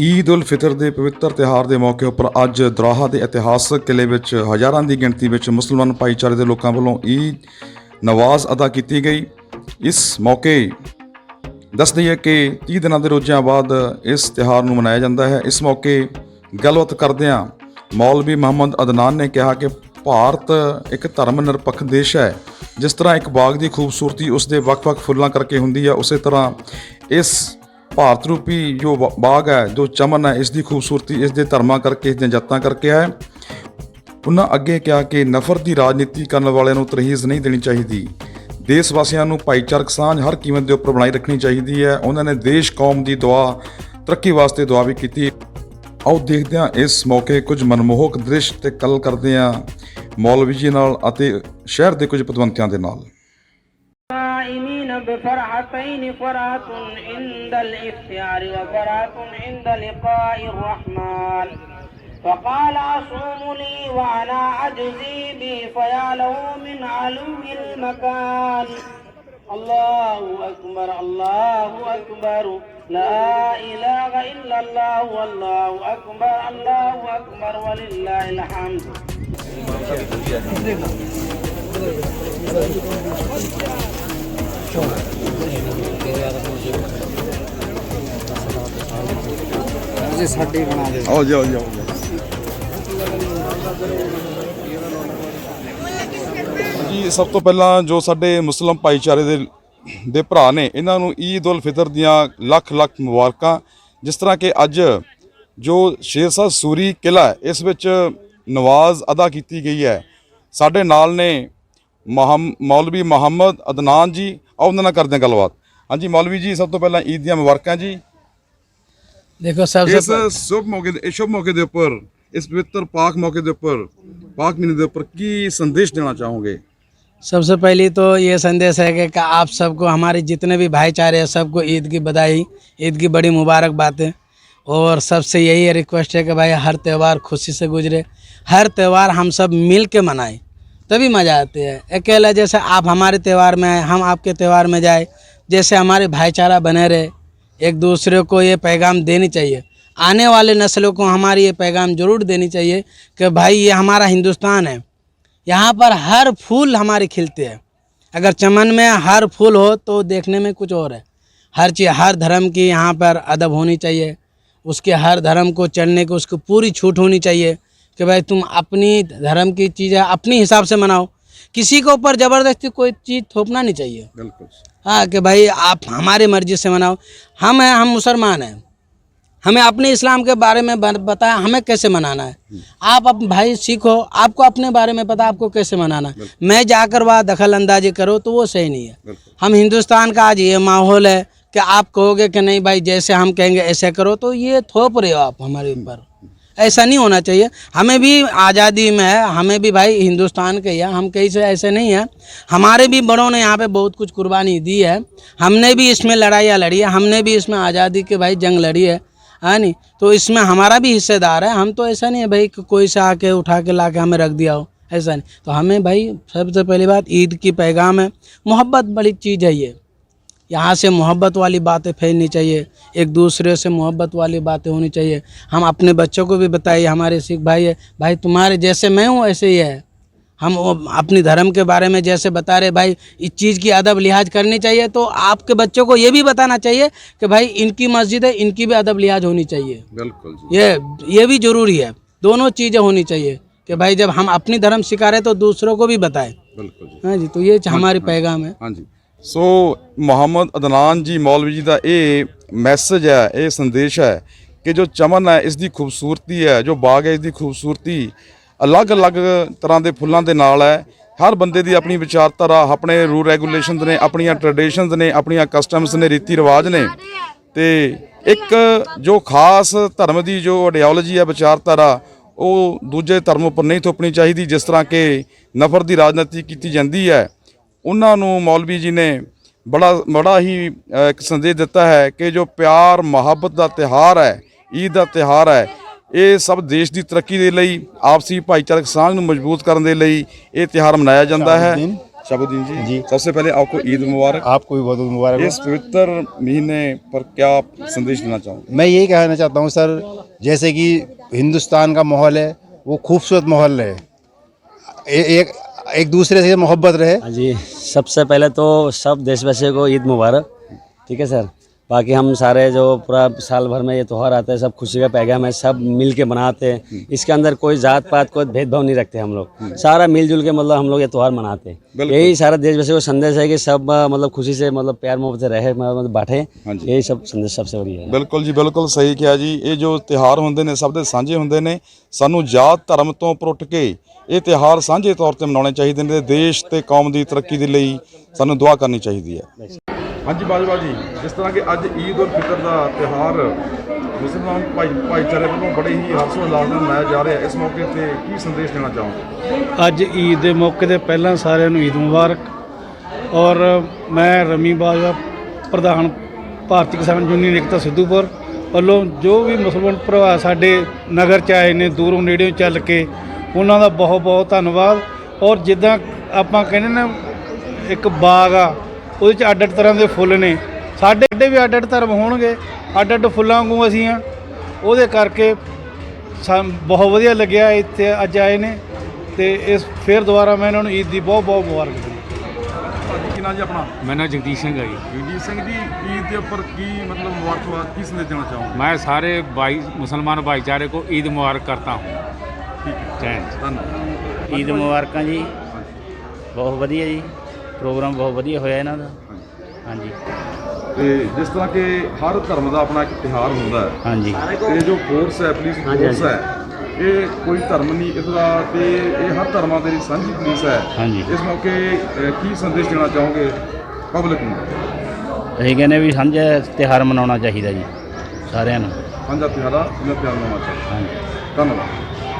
ਈਦ ਉਲ ਫਿਤਰ ਦੇ ਪਵਿੱਤਰ ਤਿਉਹਾਰ ਦੇ ਮੌਕੇ ਉੱਪਰ ਅੱਜ ਦਰਾਹਾ ਦੇ ਇਤਿਹਾਸਕ ਕਿਲੇ ਵਿੱਚ ਹਜ਼ਾਰਾਂ ਦੀ ਗਿਣਤੀ ਵਿੱਚ ਮੁਸਲਮਾਨ ਭਾਈਚਾਰੇ ਦੇ ਲੋਕਾਂ ਵੱਲੋਂ ਈਦ ਨਵਾਜ਼ ਅਦਾ ਕੀਤੀ ਗਈ। ਇਸ ਮੌਕੇ ਦੱਸ ਦਈਏ ਕਿ 30 ਦਿਨਾਂ ਦੇ ਰੋਜ਼ਿਆਂ ਬਾਅਦ ਇਸ ਤਿਉਹਾਰ ਨੂੰ ਮਨਾਇਆ ਜਾਂਦਾ ਹੈ। ਇਸ ਮੌਕੇ ਗੱਲਬਾਤ ਕਰਦਿਆਂ ਮੌਲਵੀ ਮੁਹੰਮਦ ਅਦਨਾਨ ਨੇ ਕਿਹਾ ਕਿ ਭਾਰਤ ਇੱਕ ਧਰਮ ਨਿਰਪੱਖ ਦੇਸ਼ ਹੈ। ਜਿਸ ਤਰ੍ਹਾਂ ਇੱਕ ਬਾਗ ਦੀ ਖੂਬਸੂਰਤੀ ਉਸ ਦੇ ਵੱਖ-ਵੱਖ ਫੁੱਲਾਂ ਕਰਕੇ ਹੁੰਦੀ ਹੈ, ਉਸੇ ਤਰ੍ਹਾਂ ਇਸ ਭਾਰਤ ਰੂਪੀ ਜੋ ਬਾਗ ਹੈ, ਜੋ ਚਮਨ ਹੈ, ਇਸ ਦੀ ਖੂਬਸੂਰਤੀ, ਇਸ ਦੇ ਧਰਮਾਂ ਕਰਕੇ, ਇਸ ਦੀਆਂ ਜਾਤਾਂ ਕਰਕੇ ਹੈ। ਉਹਨਾਂ ਅੱਗੇ ਕਿਹਾ ਕਿ ਨਫ਼ਰਤ ਦੀ ਰਾਜਨੀਤੀ ਕਰਨ ਵਾਲਿਆਂ ਨੂੰ ਤਰਹੀਜ਼ ਨਹੀਂ ਦੇਣੀ ਚਾਹੀਦੀ। ਦੇਸ਼ ਵਾਸੀਆਂ ਨੂੰ ਭਾਈਚਾਰਕ ਸਾਂਝ ਹਰ ਕੀਮਤ ਦੇ ਉੱਪਰ ਬਣਾਈ ਰੱਖਣੀ ਚਾਹੀਦੀ ਹੈ। ਉਹਨਾਂ ਨੇ ਦੇਸ਼, ਕੌਮ ਦੀ ਦੁਆ, ਤਰੱਕੀ ਵਾਸਤੇ ਦੁਆ ਵੀ ਕੀਤੀ। ਆਓ ਦੇਖਦੇ ਹਾਂ ਇਸ ਮੌਕੇ ਕੁਝ ਮਨਮੋਹਕ ਦ੍ਰਿਸ਼ ਤੇ ਕੱਲ ਕਰਦੇ ਹਾਂ ਮੌਲਵੀ ਜੀ ਨਾਲ ਅਤੇ ਸ਼ਹਿਰ ਦੇ ਕੁਝ ਪਤਵੰਤਿਆਂ ਦੇ ਨਾਲ। بفرحتين فرحة عند الإفطار وفرحة عند لقاء الرحمن. فقال أصوم لي وأنا أجزي بي فيا له من علو المكان. الله أكبر الله أكبر. لا إله إلا الله والله أكبر الله أكبر ولله الحمد. ਆਓ ਜਾਓ ਜਾਓ ਜੀ ਸਭ ਤੋਂ ਪਹਿਲਾਂ ਜੋ ਸਾਡੇ ਮੁਸਲਮ ਭਾਈਚਾਰੇ ਦੇ ਦੇ ਭਰਾ ਨੇ, ਇਹਨਾਂ ਨੂੰ ਈਦ ਉਲ ਫਿਤਰ ਦੀਆਂ ਲੱਖ ਲੱਖ ਮੁਬਾਰਕਾਂ। ਜਿਸ ਤਰ੍ਹਾਂ ਕਿ ਅੱਜ ਜੋ ਸ਼ੇਰਸ਼ਾਹ ਸੂਰੀ ਕਿਲਾ ਇਸ ਵਿੱਚ ਨਵਾਜ਼ ਅਦਾ ਕੀਤੀ ਗਈ ਹੈ। ਸਾਡੇ ਨਾਲ ਨੇ ਮਹਮ ਮੌਲਵੀ ਮੁਹੰਮਦ ਅਦਨਾਨ ਜੀ ਆਓ ਉਹਨਾਂ ਨਾਲ ਕਰਦੇ ਹਾਂ ਗੱਲਬਾਤ ਹਾਂਜੀ ਮੌਲਵੀ ਜੀ ਸਭ ਤੋਂ ਪਹਿਲਾਂ ਈਦ ਦੀਆਂ ਮੁਬਾਰਕਾਂ ਜੀ देखो सबसे ਇਸ ਸ਼ੁਭ ਮੌਕੇ ਦੇ ਇਸ ਸ਼ੁਭ ਮੌਕੇ ਦੇ ਉੱਪਰ ਇਸ ਪਵਿੱਤਰ ਪਾਕ ਮੌਕੇ ਦੇ ਉੱਪਰ ਪਾਕ ਮਹੀਨੇ ਦੇ ਉੱਪਰ ਕੀ ਸੰਦੇਸ਼ ਦੇਣਾ ਚਾਹੋਗੇ सबसे पहली तो ये संदेश है कि, कि आप सबको हमारे जितने भी भाईचारे हैं सबको ईद की बधाई ईद की बड़ी मुबारकबाद है और सबसे यही रिक्वेस्ट है कि भाई हर त्यौहार खुशी से गुजरे हर त्यौहार हम सब मिल के मनाएं तभी मज़ा आती है। अकेला जैसे आप हमारे त्यौहार में आए, हम आपके त्यौहार में जाए, जैसे हमारे भाईचारा बने रहे, एक दूसरे को ये पैगाम देनी चाहिए। आने वाले नस्लों को हमारी ये पैगाम ज़रूर देनी चाहिए कि भाई ये हमारा हिंदुस्तान है। यहाँ पर हर फूल हमारे खिलते हैं। अगर चमन में हर फूल हो तो देखने में कुछ और है। हर चीज़, हर धर्म की यहाँ पर अदब होनी चाहिए। उसके हर धर्म को चलने को उसको पूरी छूट होनी चाहिए। कि भाई तुम अपनी धर्म की चीज़ है अपने हिसाब से मनाओ। किसी के ऊपर ज़बरदस्ती कोई चीज़ थोपना नहीं चाहिए। बिल्कुल। हाँ कि भाई आप हमारे मर्ज़ी से मनाओ। हम हैं हम मुसलमान हैं। हमें अपने इस्लाम के बारे में बताया हमें कैसे मनाना है? आप अप भाई सीखो आपको अपने बारे में पता आपको कैसे मनाना है? मैं जाकर वहाँ दखल अंदाजी करो तो वो सही नहीं है। हम हिंदुस्तान का आज ये माहौल है कि आप कहोगे कि नहीं भाई जैसे हम कहेंगे ऐसे करो तो ये थोप रहे हो आप हमारे ऊपर। ऐसा नहीं होना चाहिए। हमें भी आज़ादी में है, हमें भी भाई हिंदुस्तान के ही हम कहीं से ऐसे नहीं हैं। हमारे भी बड़ों ने यहाँ पे बहुत कुछ कुर्बानी दी है। हमने भी इसमें लड़ाइयाँ लड़ी है, हमने भी इसमें आज़ादी के भाई जंग लड़ी है है नहीं? तो इसमें हमारा भी हिस्सेदार है, हम तो ऐसा नहीं है भाई कोई से आके उठा के ला के हमें रख दिया हो, ऐसा नहीं। तो हमें भाई सबसे पहली बात ईद की पैगाम है, मोहब्बत बड़ी चीज़ है ये। यहाँ से मोहब्बत वाली बातें फैलनी चाहिए एक दूसरे से मोहब्बत वाली बातें होनी चाहिए। हम अपने बच्चों को भी बताइए हमारे सिख भाई है। भाई तुम्हारे जैसे मैं हूँ ऐसे ही है। हम अपने धर्म के बारे में जैसे बता रहे भाई इस चीज़ की अदब लिहाज करनी चाहिए तो आपके बच्चों को ये भी बताना चाहिए कि भाई इनकी मस्जिद है इनकी भी अदब लिहाज होनी चाहिए। बिल्कुल ये ये भी ज़रूरी है। दोनों चीज़ें होनी चाहिए कि भाई जब हम अपनी धर्म सिखा रहे तो दूसरों को भी बताएँ। बिल्कुल हाँ जी तो ये हाँ हमारी हाँ पैगाम है। हाँ जी। ਸੋ ਮੁਹੰਮਦ ਅਦਨਾਨ ਜੀ ਮੌਲਵੀ ਜੀ ਦਾ ਇਹ ਮੈਸੇਜ ਹੈ, ਇਹ ਸੰਦੇਸ਼ ਹੈ ਕਿ ਜੋ ਚਮਨ ਹੈ ਇਸ ਦੀ ਖੂਬਸੂਰਤੀ ਹੈ, ਜੋ ਬਾਗ ਹੈ ਇਸ ਦੀ ਖੂਬਸੂਰਤੀ ਅਲੱਗ-ਅਲੱਗ ਤਰ੍ਹਾਂ ਦੇ ਫੁੱਲਾਂ ਦੇ ਨਾਲ ਹੈ। ਹਰ ਬੰਦੇ ਦੀ ਆਪਣੀ ਵਿਚਾਰਧਾਰਾ, ਆਪਣੇ ਰੂਲ ਰੈਗੂਲੇਸ਼ਨਸ ਨੇ, ਆਪਣੀਆਂ ਟ੍ਰੈਡੀਸ਼ਨਸ ਨੇ, ਆਪਣੀਆਂ ਕਸਟਮਸ ਨੇ, ਰੀਤੀ ਰਿਵਾਜ ਨੇ। ਤੇ ਇੱਕ ਜੋ ਖਾਸ ਧਰਮ ਦੀ ਜੋ ਆਈਡੀਓਲੋਜੀ ਹੈ, ਵਿਚਾਰਧਾਰਾ, ਉਹ ਦੂਜੇ ਧਰਮ ਉੱਪਰ ਨਹੀਂ ਥੋਪਣੀ ਚਾਹੀਦੀ, ਜਿਸ ਤਰ੍ਹਾਂ ਕਿ ਨਫ਼ਰਤ ਦੀ ਰਾਜਨੀਤੀ ਕੀਤੀ ਜਾਂਦੀ ਹੈ। ਉਹਨਾਂ ਨੂੰ ਮੌਲਵੀ ਜੀ ਨੇ ਬੜਾ ਬੜਾ ਹੀ ਅ, ਇੱਕ ਸੰਦੇਸ਼ ਦਿੱਤਾ ਹੈ ਕਿ ਜੋ ਪਿਆਰ ਮੁਹੱਬਤ ਦਾ ਤਿਹਾਰ ਹੈ ਈਦ ਦਾ ਤਿਹਾਰ ਹੈ ਇਹ ਸਭ ਦੇਸ਼ ਦੀ ਤਰੱਕੀ ਦੇ ਲਈ ਆਪਸੀ ਭਾਈਚਾਰਕ ਸਾਂਝ ਨੂੰ ਮਜ਼ਬੂਤ ਕਰਨ ਦੇ ਲਈ ਇਹ ਤਿਹਾਰ ਮਨਾਇਆ ਜਾਂਦਾ ਹੈ शबुद्दीन जी जी। सबसे पहले आपको ईद मुबारक आपको भी बहुत बहुत मुबारक हो इस पवित्र महीने पर क्या आप संदेश देना चाहोगे मैं यही कहना चाहता हूँ सर जैसे कि हिंदुस्तान का माहौल है वो खूबसूरत माहौल है ए, एक एक दूसरे से मोहब्बत रहे हाँ जी सबसे पहले तो सब देशवासियों को ईद मुबारक ठीक है सर बाकी हम सारे जो पूरा साल भर में ये त्यौहार आते हैं सब खुशी का पैगाम है सब मिल के मनाते हैं इसके अंदर कोई जात पात कोई भेदभाव नहीं रखते हम लोग सारा मिलजुल के मतलब हम लोग ये त्यौहार मनाते हैं बिल्कुल। यही सारा देशवासियों को संदेश है कि सब अ, मतलब खुशी से मतलब प्यार मोहब्बत से रहे मतलब बांटे हाँ जी। यही सब संदेश सबसे बड़ी है ਬਿਲਕੁਲ ਜੀ ਬਿਲਕੁਲ ਸਹੀ ਕਿਹਾ ਜੀ ਇਹ ਜੋ ਤਿਹਾਰ ਹੁੰਦੇ ਨੇ ਸਭ ਦੇ ਸਾਂਝੇ ਹੁੰਦੇ ਨੇ ਸਾਨੂੰ ਜਾਤ ਧਰਮ ਤੋਂ ਪਰੁੱਟ ਕੇ ਇਹ ਤਿਹਾਰ ਸਾਂਝੇ ਤੌਰ ਤੇ ਮਨਾਉਣੇ ਚਾਹੀਦੇ ਨੇ ਤੇ ਦੇਸ਼ ਤੇ ਕੌਮ ਦੀ ਤਰੱਕੀ ਦੇ ਲਈ ਸਾਨੂੰ ਦੁਆ ਕਰਨੀ ਚਾਹੀਦੀ ਹੈ ਹਾਂਜੀ ਬਾਜਵਾ ਜੀ ਜਿਸ ਤਰ੍ਹਾਂ ਕਿ ਅੱਜ ਈਦ ਉਲ ਫਿਤਰ ਦਾ ਤਿਹਾਰ ਮੁਸਲਮਾਨ ਭਾਈ, ਭਾਈਚਾਰੇ ਵੱਲੋਂ ਬੜੇ ਹੀ ਹਰਸ਼ੋ ਉਲਾਸ ਨਾਲ ਮਨਾਇਆ ਜਾ ਰਿਹਾ। ਇਸ ਮੌਕੇ ਤੇ ਕੀ ਸੰਦੇਸ਼ ਦੇਣਾ ਚਾਹੋਗੇ? ਅੱਜ ਈਦ ਦੇ ਮੌਕੇ ਤੇ ਪਹਿਲਾਂ ਸਾਰਿਆਂ ਨੂੰ ਈਦ ਮੁਬਾਰਕ। ਔਰ ਮੈਂ ਰਮੀ ਬਾਜਵਾ ਪ੍ਰਧਾਨ ਭਾਰਤੀ ਕਿਸਾਨ ਯੂਨੀਅਨ ਇਕਤਾ ਸਿੱਧੂਪੁਰ ਵੱਲੋਂ ਜੋ ਵੀ ਮੁਸਲਮਾਨ ਭਰਾ ਸਾਡੇ ਨਗਰ ਚ ਆਏ ਨੇ, ਦੂਰੋਂ ਨੇੜਿਓਂ ਚੱਲ ਕੇ, ਉਹਨਾਂ ਦਾ ਬਹੁਤ ਬਹੁਤ ਧੰਨਵਾਦ। ਔਰ ਜਿੱਦਾਂ ਆਪਾਂ ਕਹਿੰਦੇ ਨਾ, ਇੱਕ ਬਾਗ ਆ ਉਹਦੇ 'ਚ ਅੱਡ ਅੱਡ ਤਰ੍ਹਾਂ ਦੇ ਫੁੱਲ ਨੇ। ਸਾਡੇ ਅੱਡੇ ਵੀ ਅੱਡ ਅੱਡ ਧਰਮ ਹੋਣਗੇ। ਅੱਡ ਅੱਡ ਫੁੱਲਾਂ ਵਾਂਗੂ ਅਸੀਂ ਆ। ਉਹਦੇ ਕਰਕੇ ਬਹੁਤ ਵਧੀਆ ਲੱਗਿਆ ਇੱਥੇ ਅੱਜ ਆਏ ਨੇ। ਤੇ ਇਸ ਫੇਰ ਦੁਬਾਰਾ ਮੈਂ ਇਹਨਾਂ ਨੂੰ ਈਦ ਦੀ ਬਹੁਤ ਬਹੁਤ ਮੁਬਾਰਕ ਦਿੰਦਾ। ਕੀ ਆਪਣਾ? ਮੈਂ ਨਾਮ ਜਗਦੀਸ਼ ਸਿੰਘ ਹੈ ਜੀ। ਜਗਦੀਸ਼ ਸਿੰਘ ਜੀ ਈਦ ਦੇ ਉੱਪਰ ਕੀ ਮਤਲਬ ਮੁਬਾਰਕਬਾਦ ਕੀ ਸੰਦੇਸ਼ ਦੇਣਾ ਚਾਹੋ ਮੈਂ ਸਾਰੇ ਭਾਈ ਮੁਸਲਮਾਨ ਭਾਈਚਾਰੇ ਕੋ ਈਦ ਮੁਬਾਰਕ ਕਰਤਾ ਹੂੰ। ਠੀਕ ਹੈ। ਧੰਨਵਾਦ। ਈਦ ਮੁਬਾਰਕਾਂ ਜੀ। ਬਹੁਤ ਵਧੀਆ ਜੀ। ਪ੍ਰੋਗਰਾਮ ਬਹੁਤ ਵਧੀਆ ਹੋਇਆ ਇਹਨਾਂ ਦਾ। ਹਾਂਜੀ। ਤੇ ਜਿਸ ਤਰ੍ਹਾਂ ਕਿ ਹਰ ਧਰਮ ਦਾ ਆਪਣਾ ਇੱਕ ਤਿਹਾਰ ਹੁੰਦਾ ਹੈ। ਹਾਂਜੀ। ਤੇ ਜੋ ਫੋਰਸ ਹੈ ਪੁਲਿਸ ਫੋਰਸ ਹੈ ਇਹ ਕੋਈ ਧਰਮ ਨਹੀਂ ਇਸਦਾ ਤੇ ਇਹ ਹਰ ਧਰਮਾਂ ਦੇ ਲਈ ਸਾਂਝੀ ਪੁਲਿਸ ਹੈ। ਹਾਂਜੀ। ਇਸ ਮੌਕੇ ਕੀ ਸੰਦੇਸ਼ ਦੇਣਾ ਚਾਹੋਗੇ ਪਬਲਿਕ ਨੂੰ? ਅਸੀਂ ਕਹਿੰਦੇ ਵੀ ਸਾਂਝਾ ਤਿਉਹਾਰ ਮਨਾਉਣਾ ਚਾਹੀਦਾ ਜੀ ਸਾਰਿਆਂ ਨੂੰ। ਸਾਂਝਾ ਤਿਹਾਰਾ ਇਹਨਾਂ ਤਿਹਾਰ ਮਨਾਉਣਾ ਚਾਹੀਦਾ। ਹਾਂਜੀ। ਧੰਨਵਾਦ।